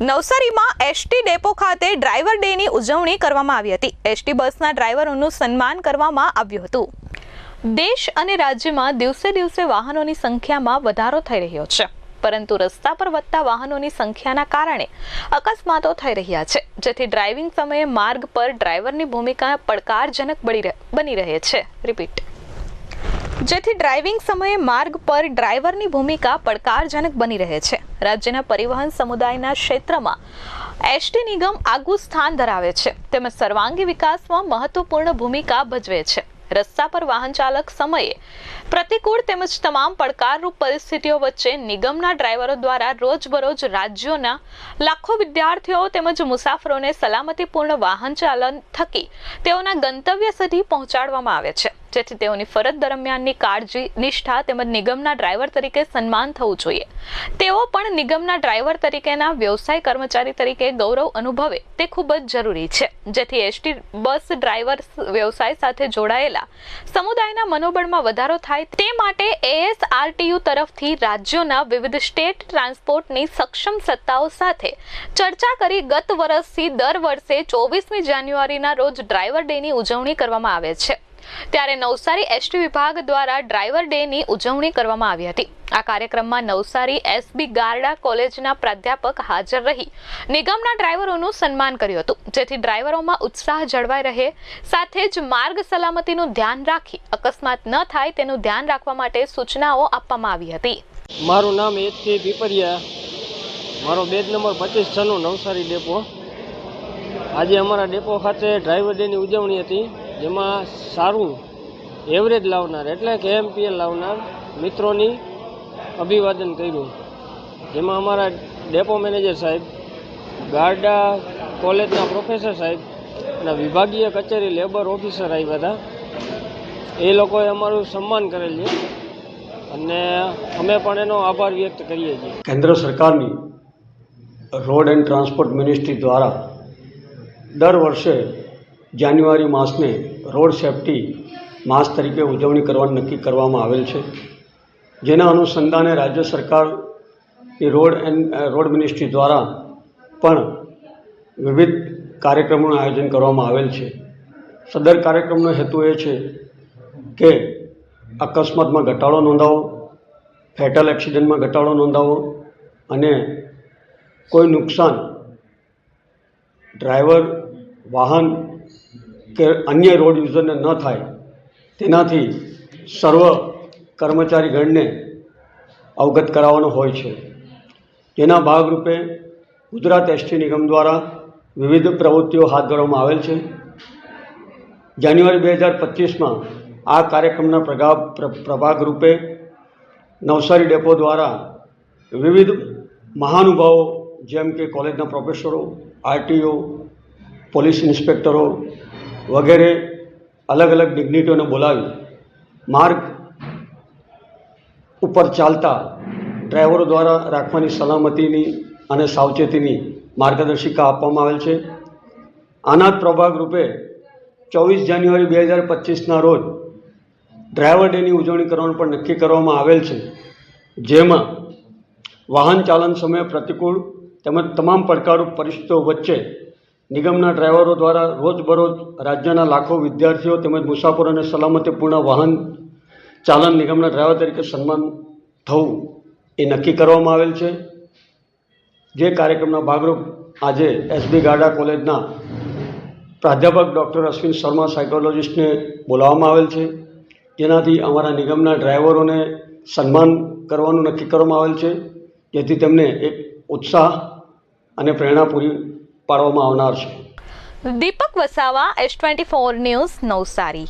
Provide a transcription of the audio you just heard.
નવસારીમાં ST depot ખાતે driver ડેની ઉજવણી કરવામાં આવી હતી. એસટી બસના ડ્રાઈવરોનું સન્માન કરવામાં આવ્યું હતું. દેશ અને રાજ્યમાં દિવસે દિવસે વાહનોની સંખ્યામાં વધારો થઈ રહ્યો છે. પરંતુ રસ્તા પર વધતા વાહનોની સંખ્યાના કારણે અકસ્માતો થઈ રહ્યા છે. જેથી ડ્રાઇવિંગ સમયે માર્ગ પર ડ્રાઈવરની ભૂમિકા પડકારજનક બની રહે- છે. રિપીટ. જેથી ડ્રાઇવિંગ સમયે માર્ગ પર ડ્રાઈવરની ભૂમિકા પડકારજનક બની રહે છે. રાજ્યના પરિવહન સમુદાયના ક્ષેત્રમાં એસટી નિગમ આગવું સ્થાન ધરાવે છે. તેમજ સર્વાંગી વિકાસમાં મહત્વપૂર્ણ ભૂમિકા ભજવે છે. રસ્તા પર વાહન ચાલક સમયે પ્રતિકૂળ તેમજ તમામ પડકારરૂપ પરિસ્થિતિઓ વચ્ચે નિગમના ડ્રાઈવરો દ્વારા રોજબરોજ રાજ્યોના લાખો વિદ્યાર્થીઓ તેમજ મુસાફરોને સલામતીપૂર્ણ વાહન ચાલન થકી તેઓના ગંતવ્ય સુધી પહોંચાડવામાં આવે છે. જેથી તેઓની ફરજ દરમિયાનની કાળજી, નિષ્ઠા તેમજ નિગમના ડ્રાઈવર તરીકે સન્માન થવું જોઈએ. તેઓ પણ નિગમના ડ્રાઈવર તરીકેના વ્યવસાય કર્મચારી તરીકે ગૌરવ અનુભવે તે ખૂબ જ જરૂરી છે. જેથી એસટી બસ ડ્રાઈવર વ્યવસાય સાથે જોડાયેલા સમુદાયના મનોબળમાં વધારો થાય તે માટે એએસઆરટીયુ તરફથી રાજ્યોના વિવિધ સ્ટેટ ટ્રાન્સપોર્ટની સક્ષમ સત્તાઓ સાથે ચર્ચા કરી ગત વર્ષથી દર વર્ષે ચોવીસમી જાન્યુઆરીના રોજ ડ્રાઈવર ડેની ઉજવણી કરવામાં આવે છે. ત્યારે નવસારી એસટી વિભાગ દ્વારા ડ્રાઈવર ડેની ઉજવણી કરવામાં આવી હતી. આ કાર્યક્રમમાં નવસારી એસબી ગારડા કોલેજના પ્રાધ્યાપક હાજર રહી. નિગમના ડ્રાઈવરોનું સન્માન કર્યું હતું. જેથી ડ્રાઈવરોમાં ઉત્સાહ જળવાઈ રહે, સાથે જ માર્ગ સલામતીનું ધ્યાન રાખી અકસ્માત ન થાય તેનું ધ્યાન રાખવા માટે સૂચનાઓ આપવામાં આવી હતી. મારું નામ એચસી પીપરિયા મારો બેજ નંબર પચીસ છનું નવસારી ડેપો. આજે અમારા ડેપો ખાતે ડ્રાઈવર ડેની ઉજવણી હતી. જેમાં સારું એવરેજ લાવનાર, એટલે કે એમપીએલ લાવનાર મિત્રોની અભિવાદન કર્યું. જેમાં અમારા ડેપો મેનેજર સાહેબ, ગાર્ડા કોલેજના પ્રોફેસર સાહેબ અને વિભાગીય કચેરી લેબર ઓફિસર આવ્યા હતા. એ લોકોએ અમારું સન્માન કરેલ છે અને અમે પણ એનો આભાર વ્યક્ત કરીએ છીએ. કેન્દ્ર સરકારની રોડ એન્ડ ટ્રાન્સપોર્ટ મિનિસ્ટ્રી દ્વારા દર વર્ષે જાન્યુઆરી માસને રોડ સેફટી માસ તરીકે ઉજવણી કરવાનું નક્કી કરવામાં આવેલ છે. જેના અનુસંધાને રાજ્ય સરકારની રોડ એન્ડ રોડ મિનિસ્ટ્રી દ્વારા પણ વિવિધ કાર્યક્રમોનું આયોજન કરવામાં આવેલ છે. સદર કાર્યક્રમનો હેતુ એ છે કે અકસ્માતમાં ઘટાડો નોંધાવો, ફેટલ એક્સિડન્ટમાં ઘટાડો નોંધાવો અને કોઈ નુકસાન ડ્રાઈવર, વાહન કે અન્ય રોડ યુઝરને ન થાય, તેનાથી સર્વ કર્મચારીગણને અવગત કરાવવાનો હોય છે. તેના ભાગરૂપે ગુજરાત એસટી નિગમ દ્વારા વિવિધ પ્રવૃત્તિઓ હાથ ધરવામાં આવેલ છે. જાન્યુઆરી બે હજાર પચીસમાં આ કાર્યક્રમના પ્રગા પ્રભાગ રૂપે નવસારી ડેપો દ્વારા વિવિધ મહાનુભાવો જેમ કે કોલેજના પ્રોફેસરો, આરટીઓ પોલીસ ઇન્સ્પેક્ટરો વગેરે અલગ અલગ ડિગ્નિટીઓને બોલાવી માર્ગ ઉપર ચાલતા ડ્રાઈવરો દ્વારા રાખવાની સલામતીની અને સાવચેતીની માર્ગદર્શિકા આપવામાં આવેલ છે. આના જ પ્રભાગ રૂપે ચોવીસ જાન્યુઆરી બે હજાર પચીસના રોજ ડ્રાઈવર ડેની ઉજવણી કરવાનું પણ નક્કી કરવામાં આવેલ છે. જેમાં વાહન ચાલન સમયે પ્રતિકૂળ તેમજ તમામ પડકારો પરિસ્થિતિઓ વચ્ચે નિગમના ડ્રાઈવરો દ્વારા રોજબરોજ રાજ્યના લાખો વિદ્યાર્થીઓ તેમજ મુસાફરોને સલામતીપૂર્ણ વાહન ચાલન નિગમના ડ્રાઈવર તરીકે સન્માન થવું એ નક્કી કરવામાં આવેલ છે. જે કાર્યક્રમના ભાગરૂપ આજે એસબી ગાડા કોલેજના પ્રાધ્યાપક ડૉક્ટર અશ્વિન શર્મા સાયકોલોજિસ્ટને બોલાવવામાં આવેલ છે. જેનાથી અમારા નિગમના ડ્રાઈવરોને સન્માન કરવાનું નક્કી કરવામાં આવેલ છે. જેથી તેમને એક ઉત્સાહ અને પ્રેરણા પૂરી પાડવામાં આવનાર છે. Deepak Vasava S twenty four news Navsari.